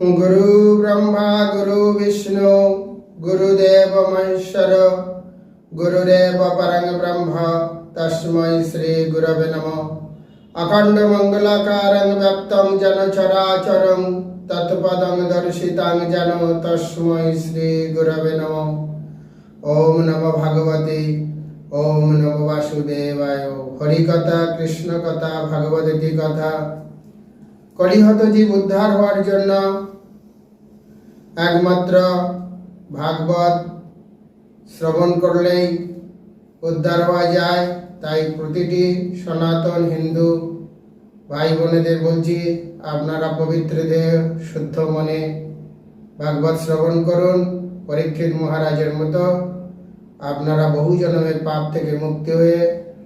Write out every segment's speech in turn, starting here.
ব্রহ্মা গুরু বিষ্ণু গুরুদেব মহেশ্বর গুরুদেব পরং ব্রহ্ম তস্मै শ্রী গুরবে নম অখণ্ড মঙ্গলাকারং ব্যক্তং জন চরাচরং তৎপদং দর্শিতাং যেন তস্मै শ্রী গুরবে নম ওম নম ভাগবতে ওম নম বাসুদেবায় হরিকথা কৃষ্ণ কথা ভাগবতী কথা কলিহত জীব উদ্ধার হওয়ার জন্য একমাত্র ভাগবত শ্রবণ করলেই উদ্ধার হওয়া যায়। তাই প্রতিটি সনাতন হিন্দু ভাই বোনেদের বলছি, আপনারা পবিত্র দেহ শুদ্ধ মনে ভাগবত শ্রবণ করুন। পরীক্ষিত মহারাজের মতো আপনারা বহু জন্মের পাপ থেকে মুক্তি হয়ে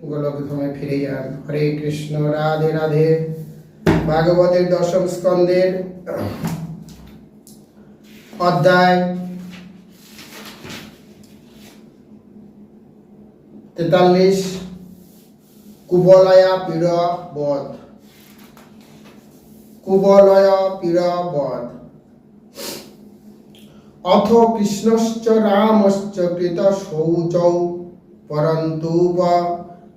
গোলকধামে ফিরে যান। হরে কৃষ্ণ, রাধে রাধে। ভাগবতের দশম স্কন্ধের অধ্যায় তেতাল্লিশ, কুবলয়া পীড় বধ কুবলয় পীড় বধ অথ কৃষ্ণশ্চ রামশ্চ কৃত শৌচৌ পরন্তু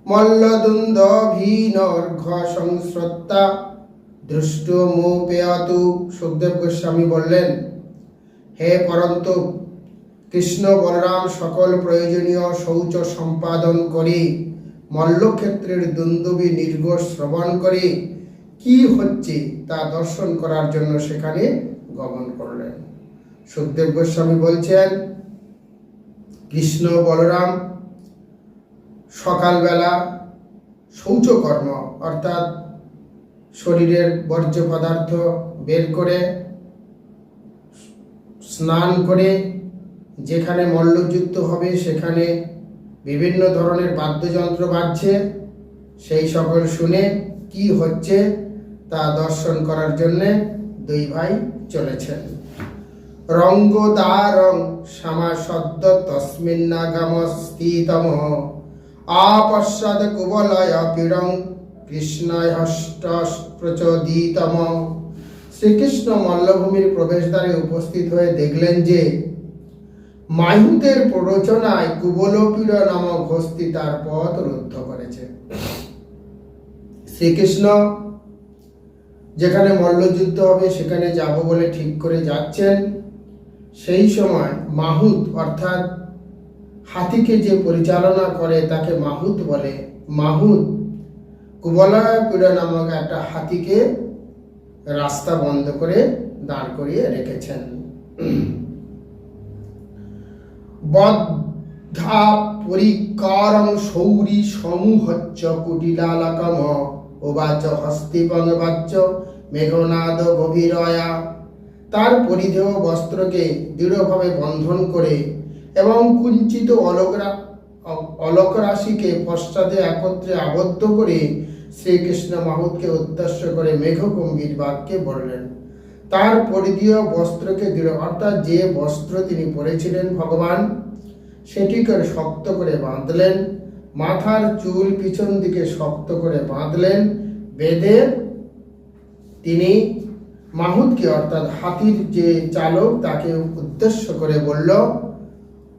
মল্লদুন্দ ভীনর্ঘ সংশ্রত্তা দৃষ্ট মোপেয়াতু সুখদেব গোস্বামী বললেন, হে পরন্তু, কৃষ্ণ বলরাম সকল প্রয়োজনীয় শৌচ সম্পাদন করে, মল্লক্ষেত্রের দুন্দুবি নির্ঘোষ শ্রবণ করে, কি হচ্ছে তা দর্শন করার জন্য সেখানে গমন করলেন। সুখদেব গোস্বামী বলছেন, কৃষ্ণ বলরাম, সকালবেলা শৌচকর্ম, অর্থাৎ শরীরের বর্জ্য পদার্থ বের করে, স্নান করে, যেখানে মল্লযুদ্ধ হবে সেখানে বিভিন্ন ধরনের বাদ্যযন্ত্র বাজছে। সেই সকল শুনে কি হচ্ছে তা দর্শন করার জন্যে দুই ভাই চলেছেন। রঙ্গ দারং শ্যামা সদ্য তস্মিন্নাগাম স্থিতম আপশ্চাদ কুবলয় পীড়ং কৃষ্ণয় হষ্ট প্রচোদিতম শ্রীকৃষ্ণ মল্লভূমির প্রবেশদ্বারে উপস্থিত হয়ে দেখলেন যে মায়ুতের প্ররোচনায় কুবলপীড় নামক হস্তি তার পথ রুদ্ধ করেছে। শ্রীকৃষ্ণ, যেখানে মল্লযুদ্ধ হবে, সেখানে যাব বলে ঠিক করে যাচ্ছেন। সেই সময় মাহুত, অর্থাৎ হাতিকে যে পরিচালনা করে, তাকে মাহুত বলে। মাহুত কুবলয়পীড় নামক একটা হাতিকে রাস্তা বন্ধ করে দাঁড় করিয়ে রেখেছেন। বদ্ধা পরিকারং সৌরি সমূহচ্চ কুটিলালকম উবাচ হস্তিপং বাচ্য মেঘনাদ গভীরয়া। তার পরিধেয় বস্ত্রকে দৃঢ়ভাবে বন্ধন করে এবং কুঞ্চিত অলকরা অলক রাশিকে পশ্চাতে একত্রে আবদ্ধ করে শ্রীকৃষ্ণ মাহুতকে উদ্দেশ্য করে মেঘগম্ভীর বাক্যে বললেন, তার পরিধীয় বস্ত্রকে দৃঢ় অর্থাৎ যে বস্ত্র তিনি পরেছিলেন ভগবান, সেটিকে শক্ত করে বাঁধলেন, মাথার চুল পিছন দিকে শক্ত করে বাঁধলেন, বেঁধে তিনি মাহুদকে অর্থাৎ হাতির যে চালক, তাকে উদ্দেশ্য করে বলল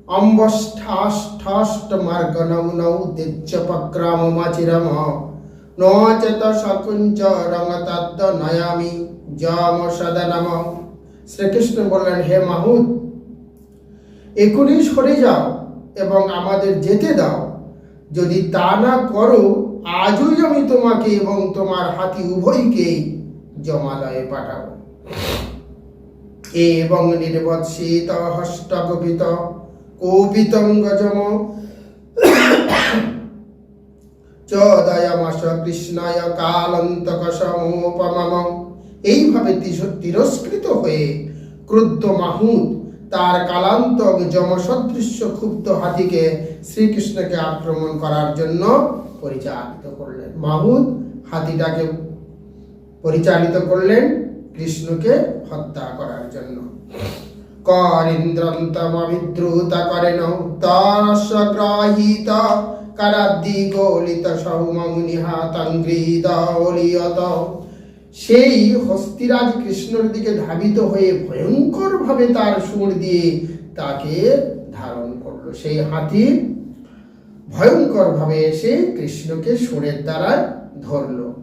অম্বষ্ঠাষ্টাষ্ট মার্গনম নৌ দিচ্ছপক্রাম মাচিরম নচেত সকুঞ্চ রঙতদ্দ নয়ামি যম সদনম। শ্রীকৃষ্ণ বললেন, হে মাহুদ এখনই সরে যাও এবং আমাদের যেতে দাও। যদি তা না করো, আজই আমি তোমাকে এবং তোমার হাতি উভয়কেই জমালয়ে পাঠাবো। এবং নির্বৎসিত হস্তগপিত কৌপিতঙ্গজম চদয়মাস কৃষ্ণায় কালন্তক সমোপমম এইভাবে তিরস্কৃত হয়ে ক্রুদ্ধ মাহুদ তার কালান্ত যমসদৃশ্য ক্ষুব্ধ হাতিকে শ্রীকৃষ্ণকে আক্রমণ করার জন্য পরিচালিত করলেন। মাহুদ হাতিটাকে পরিচালিত করলেন কৃষ্ণকে হত্যা করার জন্য। করিন্দ্রন্তমবিদ্রুত করেন তরস গ্রহীত সেই হস্তিরাজ কৃষ্ণর দিকে ধাবিত হয়ে ভয়ঙ্কর ভাবে তার সুর দিয়ে তাকে ধারণ করল। সেই হাতি ভয়ঙ্কর ভাবে এসে কৃষ্ণকে সুরের দ্বারা ধরলো।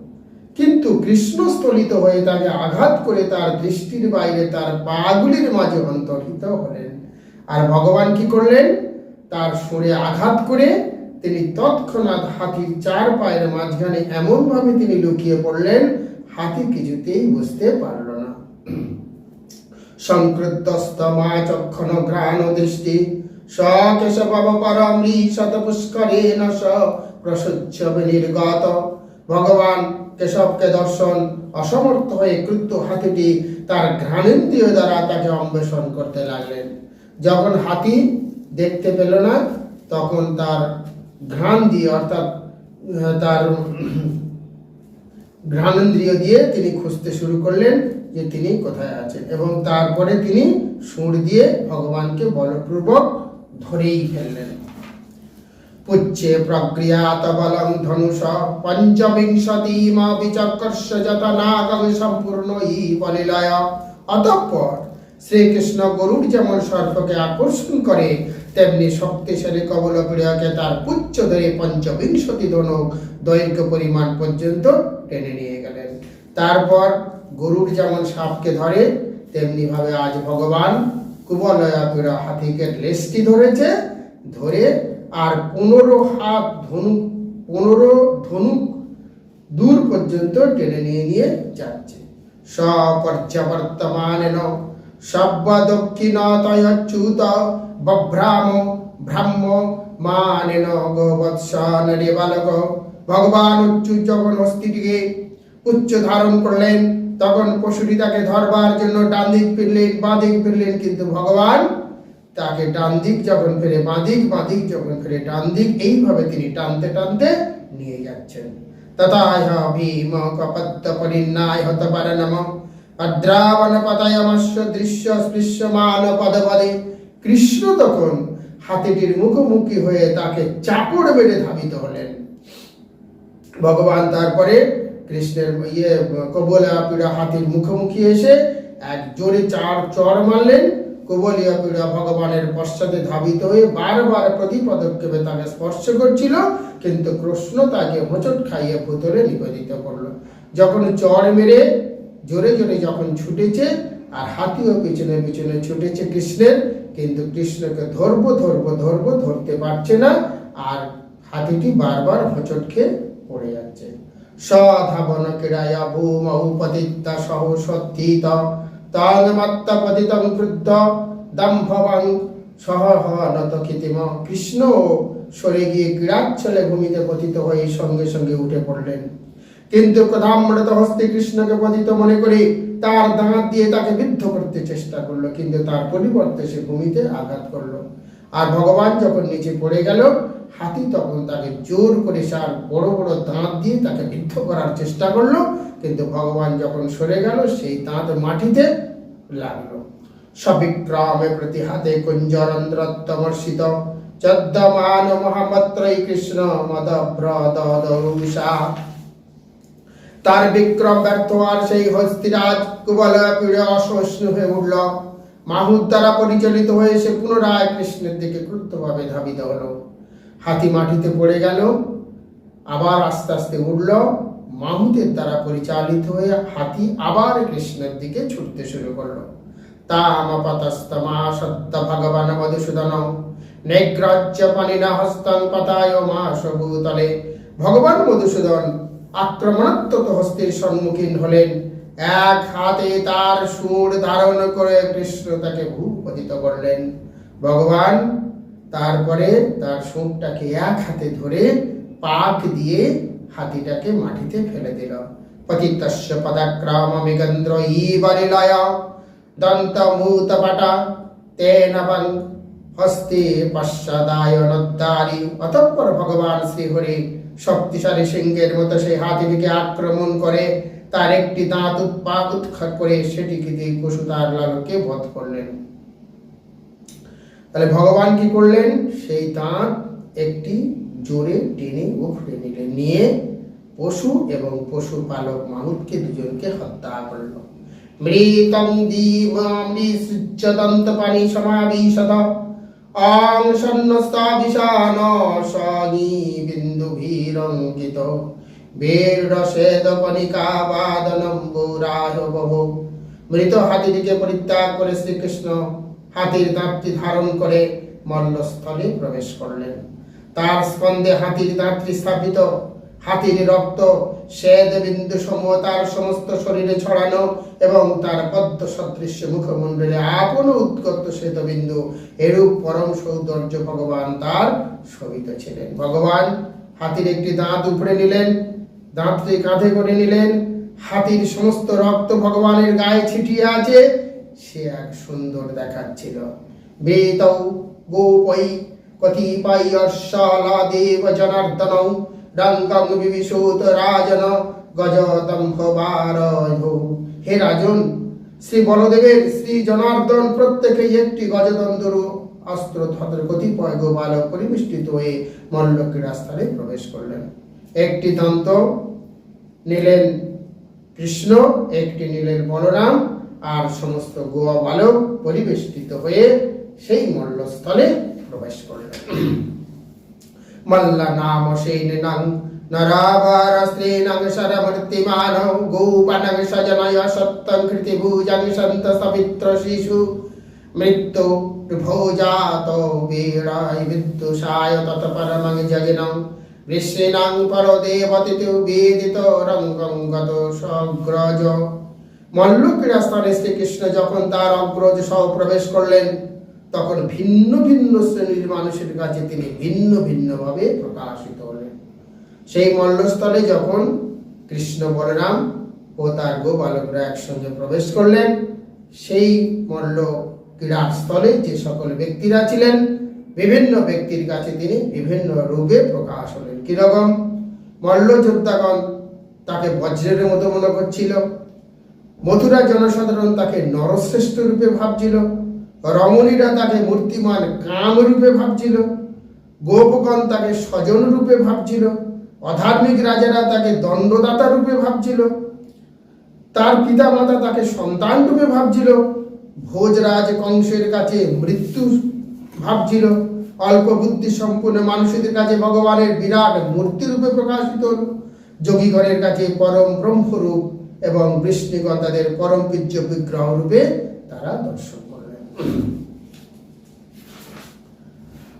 কিন্তু কৃষ্ণ স্থলিত হয়ে তাকে আঘাত করে তার দৃষ্টির বাইরে তার পাগুলির মাঝে অন্তর্হিত হলেন। আর ভগবান কি করলেন? তার সুরে আঘাত করে তিনি তৎক্ষণাৎ হাতির চার পায়ের মাঝখানে এমন ভাবে তিনি লুকিয়ে পড়লেন, হাতি কিছুতেই বুঝতে পারল না। সংকৃতস্তমা চক্ষণ ঘ্রাণ দৃষ্টি স কেশব পরমৃ শত পুষ্করেণ স নির্গত ভগবান কেশবকে দর্শন, অসমর্থ হয়ে ক্রুদ্ধ হাতিটি তার ঘ্রাণেন্দ্রিয় দ্বারা তাকে অন্বেষণ করতে লাগলেন। যখন হাতি দেখতে পেল না, তখন তার ঘ্রাণ দিয়ে, অর্থাৎ তার ঘ্রাণেন্দ্রিয় দিয়ে তিনি খুঁজতে শুরু করলেন যে তিনি কোথায় আছেন এবং তারপরে তিনি সুর দিয়ে ভগবানকে বলপূর্বক ধরেই ফেললেন। পুচ্ছে প্রক্রিয়াত বলং ধনুষ পঞ্চবিংশতিমা বিচকর্ষ যত নাগং সম্পূর্ণ ই বলিলয়। অতঃপর শ্রীকৃষ্ণ গরুর যেমন সর্পকে আকর্ষণ করে তেমনি শক্তিশালী কবল প্রিয়কে তার পুচ্ছ ধরে পঞ্চবিংশতি ধনুক দৈর্ঘ্য পরিমাণ পর্যন্ত টেনে নিয়ে গেলেন। তারপর গরুর যেমন সাপকে ধরে তেমনি ভাবে আজ ভগবান কুবলয়া পীড়া হাতিকে লেজটি ধরেছে, ধরে আর পনেরো হাত ধনুক, পনেরো ধনুক দূর পর্যন্ত টেনে নিয়ে নিয়ে যাচ্ছে। সপর্যবর্তমানেন সব্য দক্ষিণতয়চ্যুত বভ্রাম ব্রাহ্ম মানেন গোবৎসন রে বালক। ভগবান উচ্চ যখন হস্তিটিকে উচ্চ ধারণ করলেন। তখন পশুটি তাকে ধরবার জন্য ডান দিক ফিরলেন, বাঁ দিক ফিরলেন। কিন্তু ভগবান তাকে ডান দিক যখন ফিরে বাঁ দিক দিক যখন ফিরে ডান দিক, এইভাবে তিনি টানতে টানতে নিয়ে যাচ্ছেন। তথায় ভীম কপত্ত পরিন্নায় হত নম। অদ্রাবণ পতায়মস্য দৃশ্য স্পৃশ্যমান পদপদে কৃষ্ণ তখন হাতিটির মুখোমুখি হয়ে তাকে চাপড় মেরে ধাবিত হলেন। ভগবান তারপরে কৃষ্ণের ইয়ে কবলা পীড়া হাতির মুখোমুখি এসে এক জোরে চার চর মারলেন। কবলিয়া পীড়া ভগবানের পশ্চাতে ধাবিত হয়ে বারবার প্রতি পদক্ষেপে তাকে স্পর্শ করছিল, কিন্তু কৃষ্ণ তাকে হোঁচট খাইয়ে ভূতলে নিবেদিত করল। যখন চর মেরে জোরে জোরে যখন ছুটেছে, আর হাতিও পিছনে পিছনে ছুটেছে কৃষ্ণের কিন্তু কৃষ্ণকে ধরবো ধরবো ধরবো, ধরতে পারছে না, আর হাতিটি বারবার হোঁচট খেয়ে পড়ে যাচ্ছে। সধাবন ক্রীড়ায়া ভূমৌ পতিত্তা সহ সত্থিত তাং মত্ত পতিতং ক্রুদ্ধ, দম্ভবং সহ নত খিতিম কৃষ্ণ। সরে গিয়ে ক্রীড়াচ্ছলে ভূমিতে পতিত হয়ে সঙ্গে সঙ্গে উঠে পড়লেন। কিন্তু ক্রধামৃত হস্তে কৃষ্ণকে পতিত মনে করে তার দাঁত দিয়ে তাকে বিদ্ধ করতে চেষ্টা করল, কিন্তু তার পরিবর্তে সে ভূমিতে আঘাত করল। আর ভগবান যখন নিচে পড়ে গেল, হাতি তখন তাকে জোর করে সার বড় বড় দাঁত দিয়ে তাকে বিদ্ধ করার চেষ্টা করল, কিন্তু ভগবান যখন সরে গেল, সেই দাঁত মাটিতে লাগল। সবিক্রমে প্রতিহাতে কুঞ্জরন্ধ্রত্তমর্ষিত চদ্দমান মহামত্রৈ কৃষ্ণ মদব্রদৌষা তার বিক্রম ব্যর্থ আর সেই হস্তিরাজ কুবলয়া পিড়ে অসহিষ্ণু হয়ে উঠল। মাহুর দ্বারা পরিচালিত হয়ে সে পুনরায় কৃষ্ণের দিকে ক্রুদ্ধভাবে ধাবিত হলো। হাতি মাটিতে পড়ে গেল, আবার আস্তে আস্তে উঠল। মাহুতের দ্বারা পরিচালিত হয়ে হাতি আবার কৃষ্ণের দিকে ছুটতে শুরু করল। তামপতস্তমা সত্য ভগবান মধুসূদন। নেগ্রাজ্য পানিনা হস্তং পতায় মা সভূতলে ভগবান মধুসূদন আক্রমণাত্মক হস্তের সম্মুখীন হলেন। এক হাতে তার সুর ধারণ করে কৃষ্ণ তাকে ভূপতিত করলেন। ভগবান, তারপরে তার সুরটাকে এক হাতে ধরে পাক দিয়ে হাতিটাকে মাটিতে ফেলে দিল। পতিতস্য পদাক্রম মেগন্দ্র ইবরিলয় দন্ত মূতপটা তেন হস্তে পশ্চাদায় নদ্দারি অতঃপর ভগবান শ্রীহরি শক্তিশালী সিংহের মতো সেই হাতিটিকে আক্রমণ করে, তার একটি দাঁত উৎপা উৎখাত করে সেটিকে দিয়ে পশু তার লালকে বধ করলেন। তাহলে ভগবান কি করলেন? সেই দাঁত একটি জোরে টেনে উখড়ে নিলেন। নিয়ে পশু এবং পশুপালক মাহুতকে দুজনকে হত্যা করল। মৃতং দীমামৃসুচ্যদন্ত পানি সমাবিশত। অং বহু মৃত হাতিটিকে পরিত্যাগ করে শ্রীকৃষ্ণ হাতির দাঁতটি ধারণ করে মল্লস্থলে প্রবেশ করলেন। তার স্কন্ধে হাতির দাঁতটি স্থাপিত। হাতির রক্ত শ্বেত বিন্দু সমূহ তার সমস্ত শরীরে ছড়ানো এবং তার পদ্ম সদৃশ্য মুখমণ্ডলে আপন উৎকট শ্বেত বিন্দু এরূপ পরম সৌন্দর্য ভগবান তার শোভিত ছিলেন। ভগবান হাতির একটি দাঁত উপরে নিলেন দাঁতটি কাঁধে করে নিলেন, হাতির সমস্ত রক্ত ভগবানের গায়ে ছিটিয়ে আছে, সে এক সুন্দর দেখাচ্ছিল। বেতৌ গোপৈ কতিপয়শালা দেব জনার্দনৌ, রঙ্গং বিবিশূত রাজন গজদম্ভ হে রাজন, শ্রী বলদেবের শ্রী জনার্দন প্রত্যেকেই একটি গজদন্তর অস্ত্র ধর কতিপয় গোপালক পরিবেষ্টিত হয়ে মল্ল ক্রীড়াস্থলে প্রবেশ করলেন। একটি দন্ত নিলেন কৃষ্ণ, একটি নিলেন বলরাম, আর সমস্ত গোয়া বালক পরিবেষ্টিত হয়ে সেই মল্লস্থলে প্রবেশ করলেন। মল্লা নাম সেনাং নরাবার স্ত্রীনং শরমূর্তিমান গোপনং সজনয় সত্যং কৃতিভুজং সন্ত সবিত্র শিশু মৃত্যু বীরায় বিদ্যুষায় তত পরমং জগিনং বৃষ্ণিনাং পরদেবতিতু বেদিত রঙ্গং গত সগ্রজ মল্ল ক্রীড়াস্থানে শ্রীকৃষ্ণ যখন তার অগ্রজ সহ প্রবেশ করলেন, তখন ভিন্ন ভিন্ন শ্রেণির মানুষের কাছে তিনি ভিন্ন ভিন্নভাবে প্রকাশিত হলেন। সেই মল্লস্থলে যখন কৃষ্ণ বলরাম ও তার গোপালকরা একসঙ্গে প্রবেশ করলেন, সেই মল্ল ক্রীড়াস্থলে যে সকল ব্যক্তিরা ছিলেন, বিভিন্ন ব্যক্তির কাছে তিনি বিভিন্ন রূপে প্রকাশ হলেন। কীরকম? মল্ল যোদ্ধাগণ তাকে বজ্রের মতো মনে করছিল। মথুরা জনসাধারণ তাকে নরশ্রেষ্ঠ রূপে ভাবছিল। রমণীরা তাকে মূর্তিমান কাম রূপে ভাবছিল। গোপগণ তাকে স্বজন রূপে ভাবছিল। অধার্মিক রাজারা তাকে দণ্ডদাতা রূপে ভাবছিল। তার পিতা মাতা তাকে সন্তান রূপে ভাবছিল। ভোজরাজ কংসের কাছে মৃত্যু ভাবছিল। অল্প বুদ্ধি সম্পূর্ণ মানুষদের কাছে ভগবানের বিরাট মূর্তি রূপে প্রকাশিত যোগীগণের কাছে পরম ব্রহ্মরূপ এবং বৃষ্ণিগণ তাদের পরম পূজ্য বিগ্রহ রূপে তারা দর্শন করলেন।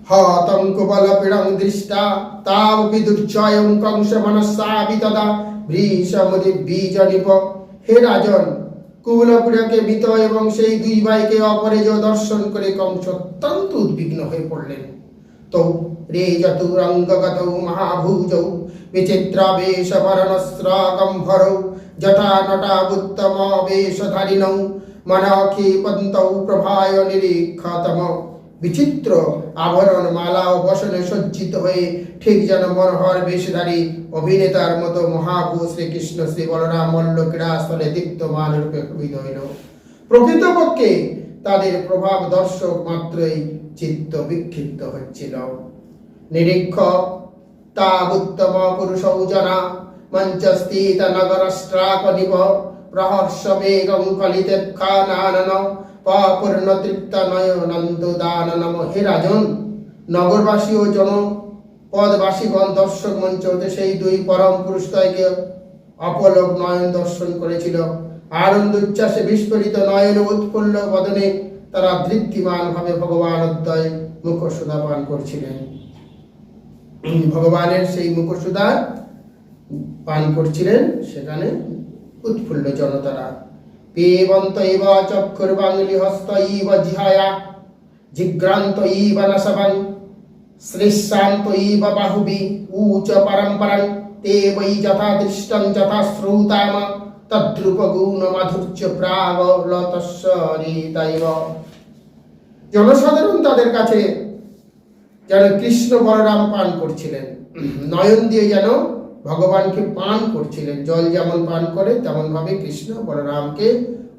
হতং কুবলপীড়ং দৃষ্টা, তাবপি দুর্জয়ং কংস মনস্যাপি তদা ভীষমদি বীজ নিপ হে রাজন কুবলপীড়কে বিত এবং সেই দুই ভাইকে অপরেজ দর্শন করে কংস অত্যন্ত উদ্বিগ্ন হয়ে পড়লেন। তো, রে চতুরঙ্গগত জটা নটা যথা নটাবুত্তম মনাক্ষী পন্তৌ প্রভায় নিরীক্ষতম বিচিত্র আভরণ মালা ও বসনে সজ্জিত হয়ে ঠিক যেন মনোহর বেশধারী অভিনেতার মতো মহাভূ শ্রীকৃষ্ণ শ্রী বলরাম মল্ল ক্রীড়াস্থলে দীপ্তমান রূপে প্রবিত হইল। প্রকৃতপক্ষে তাদের প্রভাব দর্শক মাত্রই চিত্ত বিক্ষিপ্ত হচ্ছিল। নিরীক্ষ, তাবুত্তম পুরুষৌ জনা মঞ্চস্থিত নগরস্ট্রাপনিব প্রহর্ষ বেগং কলিতে খানানন পূর্ণ তৃপ্ত নয়নন্দ দাননম হে রাজন নগরবাসী ও জন পদবাসীগণ দর্শক মঞ্চ হতে সেই দুই পরম পুরুষদ্বয়কে অপলক নয়ন দর্শন করেছিল। আনন্দ উচ্ছ্বাসে বিস্ফোরিত নয়ন উৎফুল্ল বদনে তারা দৃপ্তিমান ভাবে ভগবান অদ্বয় মুখসুধা পান করছিলেন। ভগবানের সেই মুখসুধা পান করছিলেন সেখানে উৎফুল্ল জনতারা। পেবন্ত ইব চক্ষুর হস্ত ইব জিহায়া জিগ্রান্ত ইব নসবং শ্রেষ্ঠান্ত ইব বাহুবি উচ পরম্পরং তে বৈ যথা দৃষ্টং যথা শ্রৌতাম তদ্রুপ গুণ মাধুর্য প্রাগলতস্বরিতৈব জনসাধারণ তাদের কাছে যেন কৃষ্ণ বলরাম পান করছিলেন। নয়ন দিয়ে যেন ভগবানকে পান করছিলেন। জল যেমন পান করে তেমন ভাবে কৃষ্ণ বলরামকে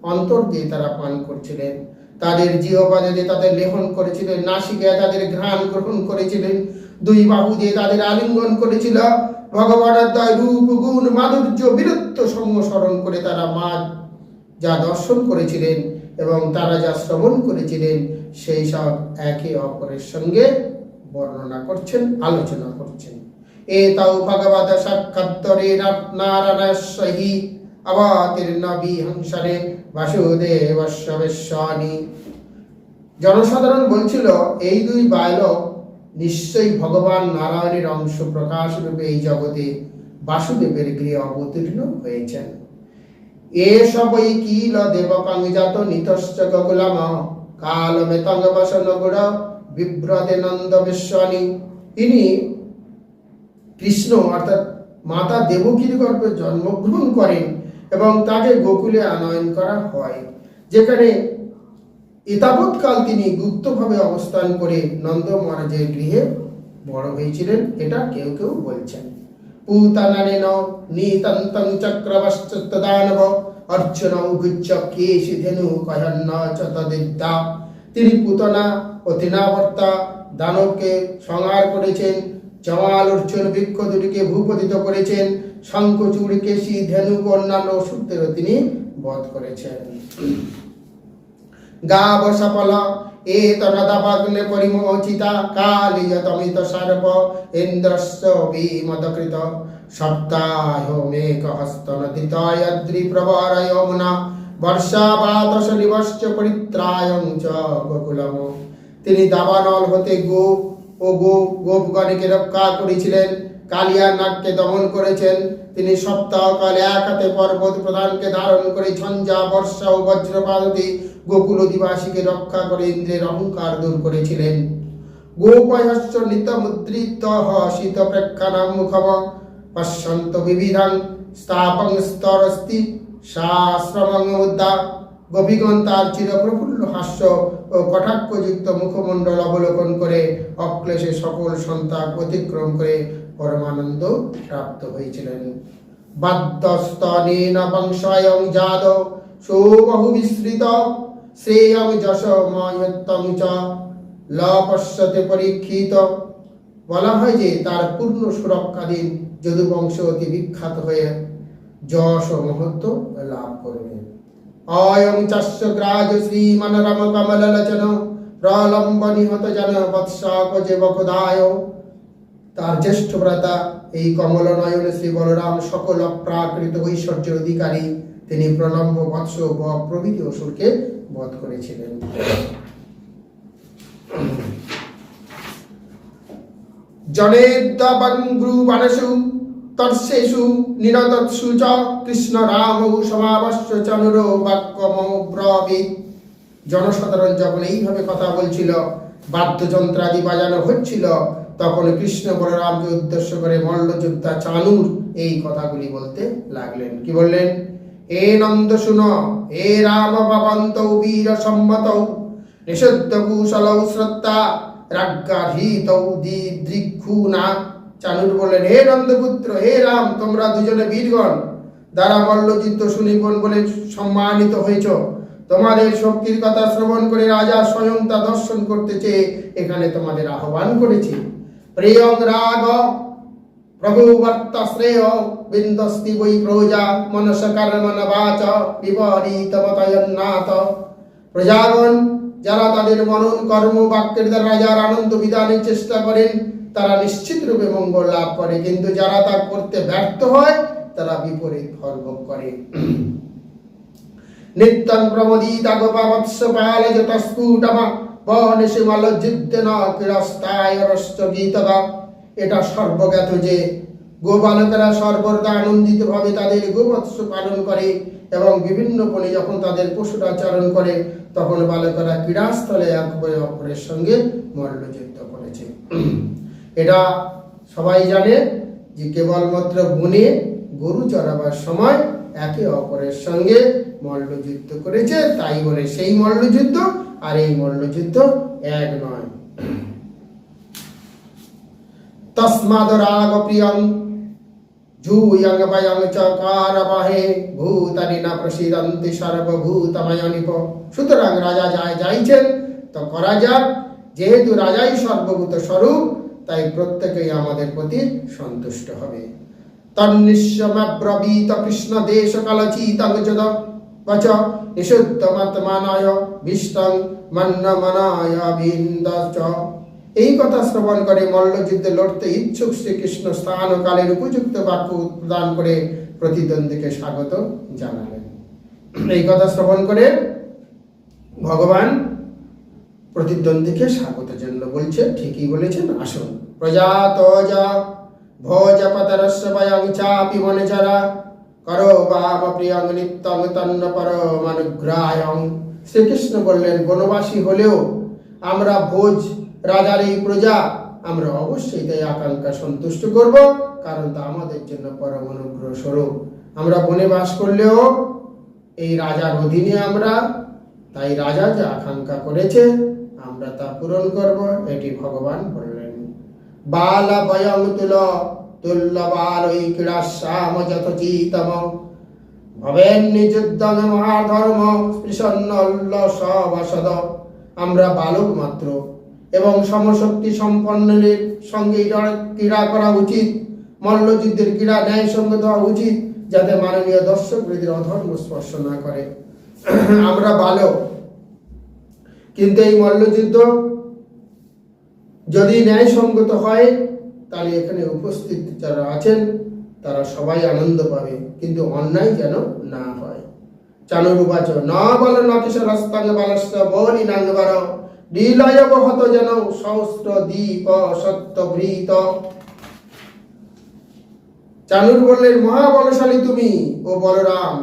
অন্তর দিয়ে তারা পান করছিলেন। তাদের জিহবা দিয়ে তাদের লেখন করেছিলেন নাসিকায় তাদের ঘ্রাণ গ্রহণ করেছিলেন, দুই বাহু দিয়ে তাদের আলিঙ্গন করেছিল। ভগবানের দয় রূপ, গুণ, মাধুর্য, বীরত্ব সঙ্গ স্মরণ করে তারা মা যা দর্শন করেছিলেন এবং তারা যা শ্রবণ করেছিলেন, সেই সব একে অপরের সঙ্গে বর্ণনা করছেন, আলোচনা করছেন। এ তাও ভগবত সাক্ষাত্তরে নারায়ণী অবাতির্ন বিহংসরে বাসুদেবস্ববেশ্বনী জনসাধারণ বলছিল এই দুই বালক নিশ্চয়ই ভগবান নারায়ণের অংশ প্রকাশ রূপে এই জগতে বাসুদেবের গৃহে অবতীর্ণ হয়েছেন। এসবই কিল দেবকাঙ্গজাত নিতশ্চ গকুলাম কালমে তঙ্গবসন গুড় বিভ্রতে নন্দ বিশ্বনী। ইনি কৃষ্ণ, অর্থাৎ মাতা দেবকীর গর্ভে জন্মগ্রহণ করেন এবং তাকে গোকুলে আনয়ন করা হয়, যেখানে এতাবৎকাল তিনি গুপ্তভাবে অবস্থান করে নন্দ মহারাজের গৃহে বড় হয়েছিলেন, এটা কেউ কেউ বলছেন। পূতানানেন নিতন্তং চক্রবশ্চদানব অর্চন উগুচ্ছ কেশি ধেনু কহন্ন চতদিদ্যা তিনি পুতনা ও তিনাবর্তা দানবকে সংহার করেছেন জমাল অর্চন বৃক্ষ দুটিকে ভূপতিত করেছেন। শঙ্কচূড় কেশি ধেনু ও অন্যান্য অসুরদেরও তিনি বধ করেছেন। গাব সফল এ তনদাবাগ্নে পরিমোচিতা কালিয়তমিত সর্ব ইন্দ্রস্য বিমদকৃত। সপ্তাহ মেঘ হস্ত নদিতয়দ্রি প্রবর যমুনা বর্ষাবাতস নিবশ্চ পরিত্রায়ং চ গোকুলম। তিনি দাবানল হতে গো ও গো গোপগণকে রক্ষা করেছিলেন, কালিয়া নাগকে দমন করেছেন। তিনি সপ্তাহকাল এক হাতে পর্বত প্রধানকে ধারণ করে ঝঞ্ঝা, বর্ষা ও বজ্রপাতী গোকুল অধিবাসীকে রক্ষা করে ইন্দ্রের অহংকার দূর করেছিলেন। গোপয়শ্চ নিতমুদ্রিত শীত প্রেক্ষানাম মুখব, পশ্যন্ত বিবিধাং স্থাপং স্তরস্তি শাস্ত্রমং মুদ্রা গোপীগণ তার চির প্রফুল্ল হাস্য ও কটাক্ষযুক্ত মুখমণ্ডল অবলোকন করে অক্লেশে সকল সন্তাপ অতিক্রম করে পরমানন্দ প্রাপ্ত হয়েছিলেন। বাদ্যস্তনেন বংশয়ং জাত, সৌবহু বিস্তৃত শ্রেয়ং যশময়ত্তম চ, লপশ্যতে পরীক্ষিত। বলা হয় যে তার পূর্ণ সুরক্ষাধীন যদুবংশ অতি বিখ্যাত হয়ে যশ ও মহত্ব লাভ করবে। অয়ং চাস্য গ্রাজ শ্রীমনোরম কমল লোচন প্রলম্ব নিহত জন বৎসাক যে বকদায় তার জ্যেষ্ঠ ভ্রাতা এই কমল নয়ন শ্রী বলরাম সকল প্রাকৃত ঐশ্বর্যের অধিকারী। তিনি প্রলম্ব বৎস বক প্রভৃতি অসুরকে বধ করেছিলেন। জনেদ্যবঙ্গ্রু তৎসেষু নিরতৎসু চ কৃষ্ণ রামৌ সমাবশ্য চনুর বাক্যম ব্রবীত জনসাধারণ যখন এইভাবে কথা বলছিল। বাদ্যযন্ত্রাদি বাজানো হচ্ছিল। তখন কৃষ্ণ বলরামকে উদ্দেশ্য করে মল্লযোদ্ধা চানুর এই কথাগুলি বলতে লাগলেন। কি বললেন? এ নন্দ শুন এ রাম ভবন্ত, বীর সম্মত, নিষিদ্ধ কুশলৌ শ্রদ্ধা রাজ্ঞাধীত দৃক্ষু না চানুর বললেন, হে নন্দপুত্র, হে রাম, তোমরা দুজনে বীরগণ, দ্বারা মল্লযুদ্ধ সুনিপুণ বলে সম্মানিত হয়েছ। তোমাদের শক্তির কথা শ্রবণ করে রাজা স্বয়ং তা দর্শন করতে চেয়ে এখানে তোমাদের আহ্বান করেছি। প্রিয়ং রাগ, প্রভু বর্ত শ্রেয় বিন্দস্তি বৈ প্রজা, মনস বাচ, বিপরীত মতয়ন্নাথ প্রজাগণ, যারা তাদের মনন কর্ম বাক্যের দ্বারা রাজার আনন্দ বিধানের চেষ্টা করেন তারা নিশ্চিত রূপে মঙ্গল লাভ করে, কিন্তু যারা তা করতে ব্যর্থ হয়, তারা বিপরীত ফল করে। নিত্যং প্রমোদিত গোপাবৎস পাল যতস্ফুটম, বহনিসিমাল যুদ্ধেন ক্রীড়স্তায় রশ্চ গীতগা এটা সর্বজ্ঞাত যে গোবালকেরা সর্বদা আনন্দিত ভাবে তাদের গোবৎস পালন করে এবং বিভিন্ন বনে যখন তাদের পশুরা চারণ করে, তখন বালকেরা ক্রীড়াস্থলে এক অপরের সঙ্গে মল্লযুদ্ধ করেছে। এটা সবাই জানে যে কেবলমাত্র বনে গরু চড়াবার সময় একে অপরের সঙ্গে মল্লযুদ্ধ করেছে, তাই বলে সেই মল্লযুদ্ধ আর এই মল্লযুদ্ধ এক নয়। তস্মাদ রাগ প্রিয়ং জুয়ং বয়ং চকার বাহে ভূতানি না প্রসিদন্তি সর্বভূতময় নিপ সুতরাং রাজা যায় যাইছেন, তো করা যাক, যেহেতু রাজাই সর্বভূত স্বরূপ তাই প্রত্যেকেই আমাদের প্রতি সন্তুষ্ট হবে। তন্নিশ্বব্রবীত কৃষ্ণ দেশ কালচিতং যদ বচ নিষুদ্ধমাত্মানায় বিষ্টং মন্নমনায় বিন্দচ এই কথা শ্রবণ করে মল্লযুদ্ধে লড়তে ইচ্ছুক শ্রীকৃষ্ণ স্থান ও কালের উপযুক্ত বাক্য প্রদান করে প্রতিদ্বন্দ্বীকে স্বাগত জানালেন। এই কথা শ্রবণ করে ভগবান প্রতিদ্বন্দ্বীকে স্বাগত জানালো বলছে, ঠিকই বলেছেন, আসুন। প্রজাত যা ভোজ পতরস্য বয়ং চাপি বনচরা করো বাম প্রিয়ং নিত্যং তন্ন পরমানুগ্রায়ং শ্রীকৃষ্ণ বললেন, বনবাসী হলেও আমরা ভোজ রাজার এই প্রজা, আমরা অবশ্যই তাই আকাঙ্ক্ষা সন্তুষ্ট করব, কারণ তা আমাদের জন্য পরম অনুগ্রহ স্বরূপ। আমরা বনে বাস করলেও এই রাজার অধীনে আমরা, তাই রাজা যে আকাঙ্ক্ষা করেছে আমরা তা পূরণ করব, এটি ভগবান বললেন। বাল বয়ং তুল তুল্য বাল ওই ক্রীড়া শ্যাম যত চিতম ভবেন নিযুদ্ধং মহাধর্ম, স্পৃশন্ন সবাসদ। আমরা বালক মাত্র, এবং সমশক্তি সম্পন্নের সঙ্গে ক্রীড়া করা উচিত, মল্লযুদ্ধের ক্রীড়া ন্যায়সঙ্গত হওয়া উচিত, যাতে মাননীয় দর্শক বৃদ্ধির অধর্ম স্পর্শ না করে। আমরা বালক কিন্তু এই মল্লযুদ্ধ যদি ন্যায়সঙ্গত হয়, তাহলে এখানে উপস্থিত যারা আছেন, তারা সবাই আনন্দ পাবে। কিন্তু অন্যায় যেন না হয়। চানুরুবাচ, ন বল নকিশ রাস্তাঙ্গ বালস্য বলি নাঙ্গবার। লীলয় বহত যেন সহস্র দীপ সত্যভৃত চানুর বললেন, মহাবলশালী তুমি ও বলরাম,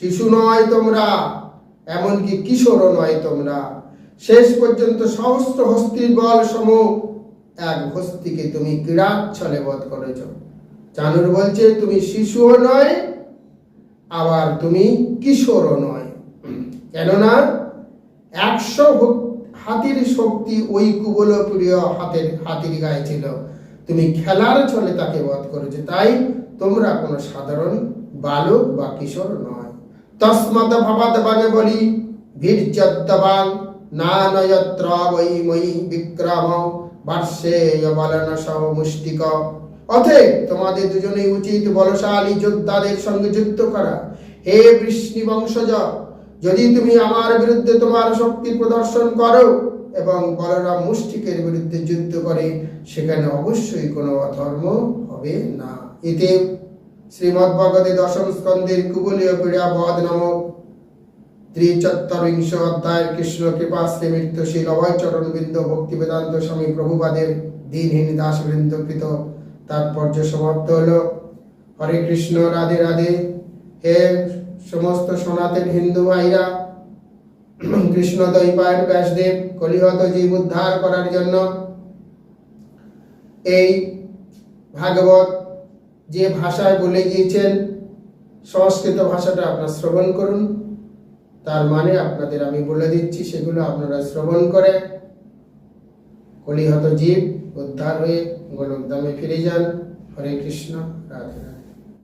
শিশু নয় তোমরা, এমনকি কিশোরও নয় তোমরা। শেষ পর্যন্ত সহস্র হস্তির বল সম এক হস্তিকে তুমি ক্রীড়াচ্ছলে বধ করেছ। চানুর বলছে, তুমি শিশুও নয়, আবার তুমি কিশোরও নয়। কেননা একশো হাতির শক্তি ওই কুবল প্রিয় হাতের হাতির গায়ে ছিল। তুমি খেলার ছলে তাকে বধ করেছ, তাই তোমরা কোনো সাধারণ বালক বা কিশোর নয়। তস্মত ভবাত বলি না নয়ত্র বৈ মই বিক্রম বার্ষে বলন সহ মুষ্টিক। অতএব তোমাদের দুজনেই উচিত বলশালী যোদ্ধাদের সঙ্গে যুদ্ধ করা। হে বৃষ্ণি বংশজ, যদি তুমি আমার বিরুদ্ধে তোমার শক্তি প্রদর্শন করো এবং বলরাম মুষ্টিকের বিরুদ্ধে যুদ্ধ করে, সেখানে অবশ্যই কোনো অধর্ম হবে না। এতে শ্রীমৎ দশম স্কন্ধের কুবলীয় ক্রীড়া বধ নামক ত্রিচত্তরিংশ অধ্যায়ের কৃষ্ণ কৃপা শ্রী মৃত্যুশীল অভয় চরণ বৃন্দ ভক্তি বেদান্ত স্বামী প্রভুপাদের দিনহীন দাস বৃন্দকৃত তাৎপর্য সমাপ্ত হলো। হরে কৃষ্ণ, রাধে রাধে। হে সমস্ত সনাতন হিন্দু ভাইরা, কৃষ্ণ দৈপায়ন ব্যাসদেব, কলিহত জীব উদ্ধার করার জন্য এই ভাগবত যে ভাষায় বলে গিয়েছেন, সংস্কৃত ভাষাটা আপনার শ্রবণ করুন। তার মানে আপনাদের আমি বলে দিচ্ছি, সেগুলো আপনারা শ্রবণ করে কলিহত জীব উদ্ধার হয়ে গোলকধামে ফিরে যান। হরে কৃষ্ণ, রাধে রাধে।